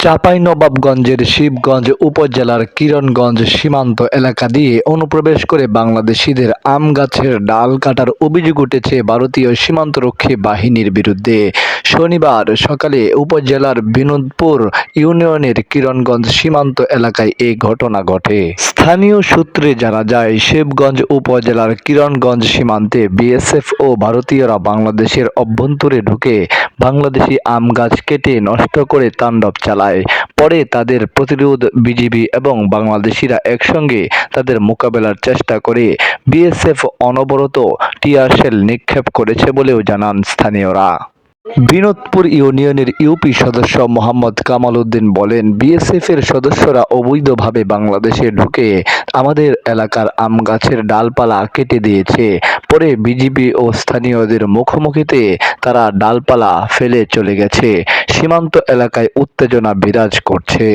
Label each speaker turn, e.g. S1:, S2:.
S1: চাঁপাইনবাবগঞ্জের শিবগঞ্জ উপজেলার কিরণগঞ্জ সীমান্ত এলাকা দিয়ে অনুপ্রবেশ করে বাংলাদেশিদের আম গাছের ডাল কাটার অভিযোগ উঠেছে ভারতীয় সীমান্তরক্ষী বাহিনীর বিরুদ্ধে। শনিবার সকালে উপজেলার বিনোদপুর ইউনিয়নের কিরণগঞ্জ সীমান্ত এলাকায় এই ঘটনা ঘটে। স্থানীয় সূত্রে জানা যায়, শিবগঞ্জ উপজেলার কিরণগঞ্জ সীমান্তে বিএসএফ ও ভারতীয়রা বাংলাদেশের অভ্যন্তরে ঢুকে বাংলাদেশি আম গাছ কেটে নষ্ট করে তাণ্ডব চালায়। পরে তাদের প্রতিরোধ, বিজিবি এবং বাংলাদেশিরা একসঙ্গে তাদের মোকাবেলার চেষ্টা করে। বিএসএফ অনবরত টিয়ারশেল নিক্ষেপ করেছে বলেও জানান স্থানীয়রা। বিনোদপুর ইউনিয়নের ইউপি সদস্য মোহাম্মদ কামাল উদ্দিন বলেন, বিএসএফ এর সদস্যরা অবৈধভাবে বাংলাদেশে ঢুকে আমাদের এলাকার আম গাছের ডালপালা কেটে দিয়েছে। পরে বিজিবি ও স্থানীয়দের মুখোমুখিতে তারা ডালপালা ফেলে চলে গেছে। সীমান্ত এলাকায় উত্তেজনা বিরাজ করছে।